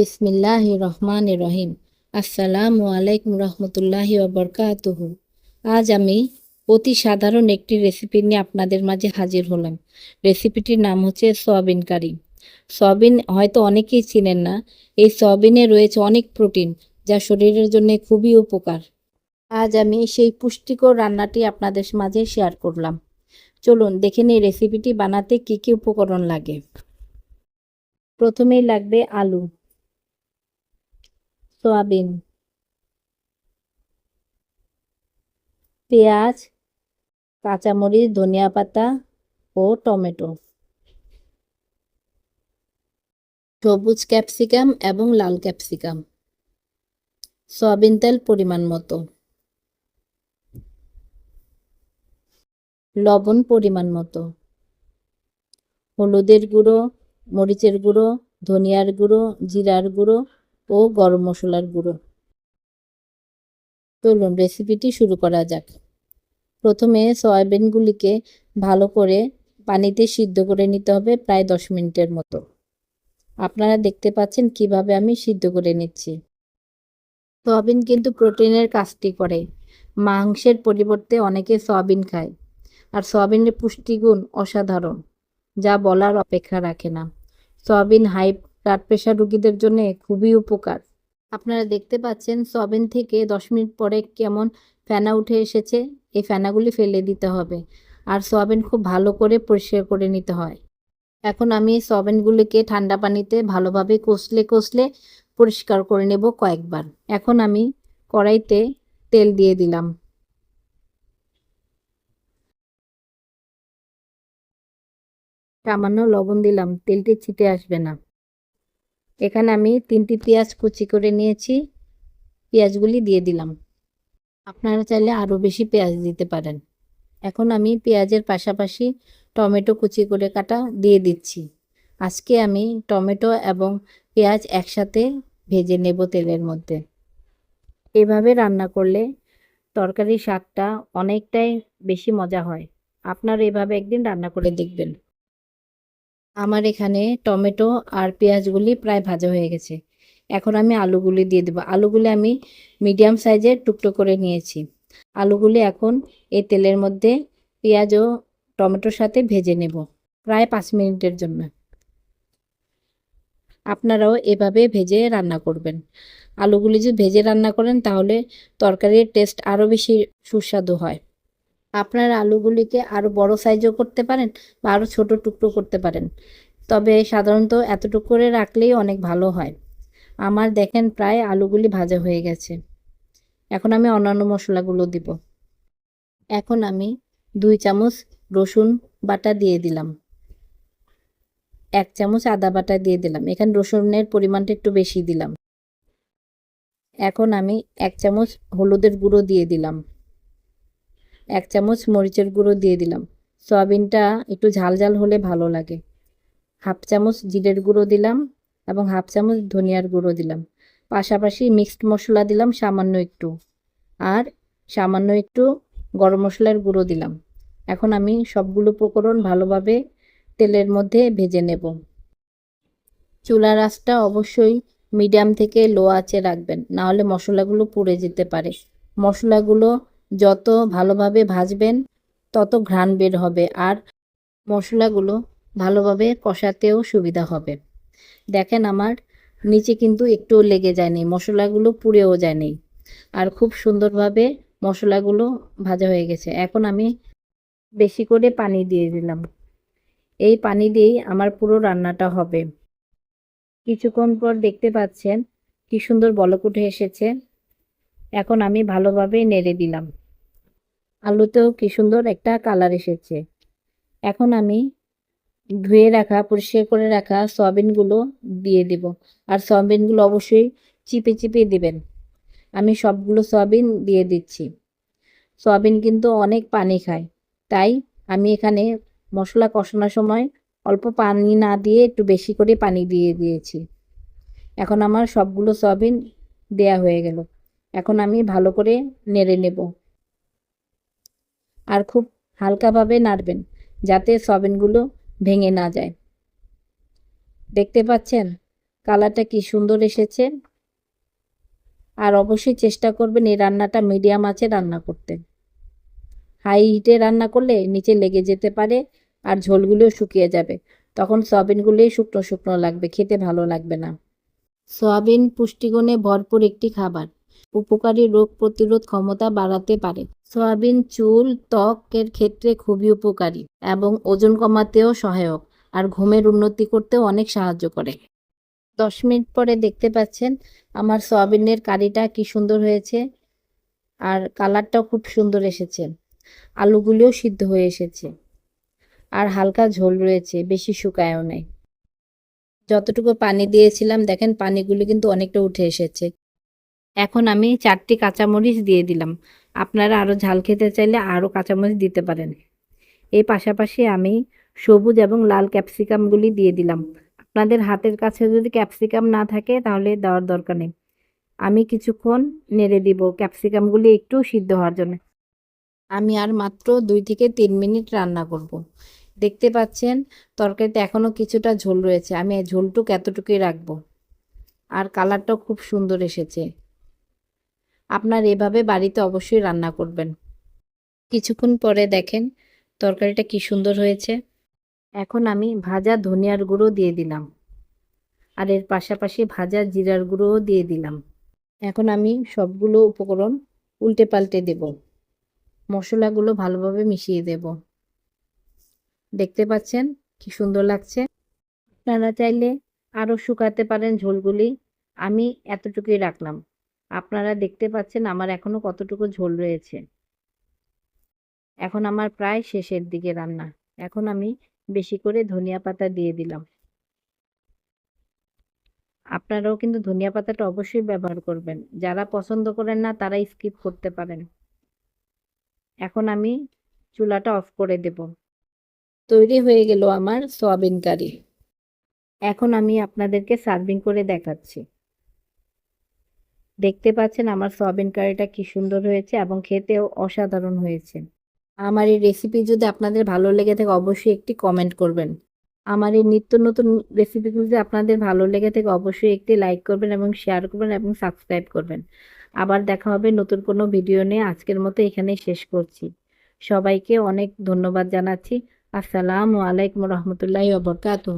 বিসমিল্লাহ রহমান রহিম। আসসালামু আলাইকুম রহমতুল্লাহি ওবরকাতুহু আজ আমি অতি সাধারণ একটি রেসিপি নিয়ে আপনাদের মাঝে হাজির হলাম। রেসিপিটির নাম হচ্ছে সয়াবিন কারি। সয়াবিন হয়তো অনেকেই চিনেন না। এই সয়াবিনে রয়েছে অনেক প্রোটিন যা শরীরের জন্য খুবই উপকার। আজ আমি সেই পুষ্টিকর রান্নাটি আপনাদের মাঝে শেয়ার করলাম। চলুন দেখে নিই রেসিপিটি বানাতে কী কী উপকরণ লাগে। প্রথমেই লাগবে আলু। সয়াবিন। পেঁয়াজ, কাঁচামরিচ, ধনিয়া পাতা ও টমেটো। সবুজ ক্যাপসিকাম এবং লাল ক্যাপসিকাম। সয়াবিন তেল পরিমাণ মতো। লবণ পরিমাণ মতো। হলুদের গুঁড়ো, মরিচের গুঁড়ো, ধনিয়ার গুঁড়ো, জিরার গুঁড়ো ও গরম মশলার গুঁড়ো। চলুন রেসিপিটি শুরু করা যাক। প্রথমে সয়াবিনগুলিকে ভালো করে পানিতে সিদ্ধ করে নিতে হবে প্রায় দশ মিনিটের মতো। আপনারা দেখতে পাচ্ছেন কীভাবে আমি সিদ্ধ করে নিচ্ছি। সয়াবিন কিন্তু প্রোটিনের কাজটি করে। মাংসের পরিবর্তে অনেকে সয়াবিন খায়। আর সয়াবিনের পুষ্টিগুণ অসাধারণ, যা বলার অপেক্ষা রাখে না। সয়াবিন হাই ব্লাড প্রেশার রোগীদের জন্য খুবই উপকার। আপনারা দেখতে পাচ্ছেন সয়াবিন থেকে দশ মিনিট পরে কেমন ফেনা উঠে এসেছে, এই ফেনাগুলি ফেলে দিতে হবে। আর সয়াবিন খুব ভালো করে পরিষ্কার করে নিতে হয়। এখন আমি সয়াবিনগুলিকে ঠান্ডা পানিতে ভালোভাবে কষলে কষলে পরিষ্কার করে নেব কয়েকবার। এখন আমি কড়াইতে তেল দিয়ে দিলাম। সামান্য লবণ দিলাম, তেলটি ছিটে আসবে না। এখানে আমি তিনটি পেঁয়াজ কুচি করে নিয়েছি। পেঁয়াজগুলি দিয়ে দিলাম। আপনারা চাইলে আরও বেশি পেঁয়াজ দিতে পারেন। এখন আমি পেঁয়াজের পাশাপাশি টমেটো কুচি করে কাটা দিয়ে দিচ্ছি। আজকে আমি টমেটো এবং পেঁয়াজ একসাথে ভেজে নেব তেলের মধ্যে। এভাবে রান্না করলে তরকারি স্বাদটা অনেকটাই বেশি মজা হয়। আপনারা এভাবে একদিন রান্না করে দেখবেন। আমার এখানে টমেটো আর পেঁয়াজগুলি প্রায় ভাজা হয়ে গেছে। এখন আমি আলুগুলি দিয়ে দেবো। আলুগুলি আমি মিডিয়াম সাইজের টুকটো করে নিয়েছি। আলুগুলি এখন এই তেলের মধ্যে পেঁয়াজ ও টমেটোর সাথে ভেজে নেব প্রায় পাঁচ মিনিটের জন্য। আপনারাও এভাবে ভেজে রান্না করবেন। আলুগুলি যদি ভেজে রান্না করেন তাহলে তরকারির টেস্ট আরও বেশি সুস্বাদু হয়। আপনারা আলুগুলিকে আরও বড় সাইজও করতে পারেন বা আরও ছোটো টুকরো করতে পারেন। তবে সাধারণত এতটুকু করে রাখলেই অনেক ভালো হয়। আমার দেখেন প্রায় আলুগুলি ভাজা হয়ে গেছে। এখন আমি অন্যান্য মশলাগুলো দিব। এখন আমি দুই চামচ রসুন বাটা দিয়ে দিলাম। এক চামচ আদা বাটা দিয়ে দিলাম। এখানে রসুনের পরিমাণটা একটু বেশি দিলাম। এখন আমি এক চামচ হলুদের গুঁড়ো দিয়ে দিলাম। এক চামচ মরিচের গুঁড়ো দিয়ে দিলাম। সয়াবিনটা একটু ঝাল ঝাল হলে ভালো লাগে। হাফ চামচ জিরের গুঁড়ো দিলাম এবং হাফ চামচ ধনিয়ার গুঁড়ো দিলাম। পাশাপাশি মিক্সড মশলা দিলাম সামান্য একটু। আর সামান্য একটু গরম মশলার গুঁড়ো দিলাম। এখন আমি সবগুলো উপকরণ ভালোভাবে তেলের মধ্যে ভেজে নেব। চুলার আঁচটা অবশ্যই মিডিয়াম থেকে লো আঁচে রাখবেন, নাহলে মশলাগুলো পুড়ে যেতে পারে। মশলাগুলো যত ভালোভাবে ভাজবেন, তত ঘ্রাণ বের হবে আর মশলাগুলো ভালোভাবে কষাতেও সুবিধা হবে। দেখেন আমার নিচে কিন্তু একটুও লেগে যায়নি, মশলাগুলো পুড়েও যায়নি। আর খুব সুন্দরভাবে মশলাগুলো ভাজা হয়ে গেছে। এখন আমি বেশি করে পানি দিয়ে দিলাম। এই পানি দিয়েই আমার পুরো রান্নাটা হবে। কিছুক্ষণ পর দেখতে পাচ্ছেন কি সুন্দর বলক উঠে এসেছে। এখন আমি ভালোভাবে নেড়ে দিলাম। আলুতেও কি সুন্দর একটা কালার এসেছে। এখন আমি ধুয়ে রাখা, পরিষ্কার করে রাখা সয়াবিনগুলো দিয়ে দেব। আর সয়াবিনগুলো অবশ্যই চিপে চিপে দিবেন। আমি সবগুলো সয়াবিন দিয়ে দিচ্ছি। সয়াবিন কিন্তু অনেক পানি খায়। তাই আমি এখানে মশলা কষানোর সময় অল্প পানি না দিয়ে একটু বেশি করে পানি দিয়ে দিয়েছি। এখন আমার সবগুলো সয়াবিন দেয়া হয়ে গেল। এখন আমি ভালো করে নেড়ে নেব। আর খুব হালকাভাবে নাড়বেন, যাতে সয়াবিনগুলো ভেঙে না যায়। দেখতে পাচ্ছেন? কালারটা কি সুন্দর এসেছে। আর অবশ্যই চেষ্টা করবেন এই রান্নাটা মিডিয়াম আঁচে রান্না করতে। হাই হিটে রান্না করলে নিচে লেগে যেতে পারে আর ঝোলগুলোও শুকিয়ে যাবে। তখন সয়াবিনগুলোই শুকনো শুকনো লাগবে, খেতে ভালো লাগবে না। সয়াবিন পুষ্টিগুণে ভরপুর একটি খাবার। উপকারী রোগ প্রতিরোধ ক্ষমতা বাড়াতে পারে। সয়াবিন, চুল ত্বকের ক্ষেত্রে খুবই উপকারী এবং ওজন কমাতেও সহায়ক আর ঘুমের উন্নতি করতেও অনেক সাহায্য করে। দশ মিনিট পরে দেখতে পাচ্ছেন আমার সয়াবিনের কারিটা কি সুন্দর হয়েছে আর কালারটাও খুব সুন্দর এসেছে। আলুগুলিও সিদ্ধ হয়ে এসেছে আর হালকা ঝোল রয়েছে, বেশি শুকায়ও নেই। যতটুকু পানি দিয়েছিলাম, দেখেন পানিগুলি কিন্তু অনেকটা উঠে এসেছে। এখন আমি চারটি কাঁচামরিচ দিয়ে দিলাম। আপনারা আরও ঝাল খেতে চাইলে আরও কাঁচামরিচ দিতে পারেন। এই পাশাপাশি আমি সবুজ এবং লাল ক্যাপসিকামগুলি দিয়ে দিলাম। আপনাদের হাতের কাছে যদি ক্যাপসিকাম না থাকে, তাহলে দেওয়ার দরকার নেই। আমি কিছুক্ষণ নেড়ে দিব ক্যাপসিকামগুলি একটু সিদ্ধ হওয়ার জন্য। আমি আর মাত্র দুই থেকে তিন মিনিট রান্না করব। দেখতে পাচ্ছেন, তরকারিতে এখনও কিছুটা ঝোল রয়েছে। আমি ঝোলটুক এতটুকুই রাখব। আর কালারটাও খুব সুন্দর এসেছে। আপনার এভাবে বাড়িতে অবশ্যই রান্না করবেন। কিছুক্ষণ পরে দেখেন তরকারিটা কি সুন্দর হয়েছে। এখন আমি ভাজা ধনিয়ার গুঁড়ো দিয়ে দিলাম। আর এর পাশাপাশি ভাজা জিরার গুঁড়োও দিয়ে দিলাম। এখন আমি সবগুলো উপকরণ উল্টে পাল্টে দেব। মশলাগুলো ভালোভাবে মিশিয়ে দেব। দেখতে পাচ্ছেন কি সুন্দর লাগছে। আপনারা চাইলে আরও শুকাতে পারেন ঝোলগুলি। আমি এতটুকুই রাখলাম। আপনারা দেখতে পাচ্ছেন আমার এখনও কতটুকু ঝোল রয়েছে। এখন আমার প্রায় শেষের দিকে রান্না। এখন আমি বেশি করে ধনিয়া পাতা দিয়ে দিলাম। আপনারাও কিন্তু ধনিয়া পাতাটা অবশ্যই ব্যবহার করবেন। যারা পছন্দ করেন না, তারা স্কিপ করতে পারেন। এখন আমি চুলাটা অফ করে দেব। তৈরি হয়ে গেল আমার সয়াবিন কারি। এখন আমি আপনাদেরকে সার্ভিং করে দেখাচ্ছি। দেখতে পাচ্ছেন আমার সয়াবিন কারিটা কি সুন্দর হয়েছে এবং খেতেও অসাধারণ হয়েছে। আমার এই রেসিপি যদি আপনাদের ভালো লেগে থাকে অবশ্যই একটি কমেন্ট করবেন। আমার এই নিত্য নতুন রেসিপিগুলো যদি আপনাদের ভালো লেগে থাকে অবশ্যই একটি লাইক করবেন এবং শেয়ার করবেন এবং সাবস্ক্রাইব করবেন। আবার দেখা হবে নতুন কোনো ভিডিও নিয়ে। আজকের মতো এখানেই শেষ করছি। সবাইকে অনেক ধন্যবাদ জানাচ্ছি। আসসালামু আলাইকুম রহমতুল্লাহি ওবরকাতুহ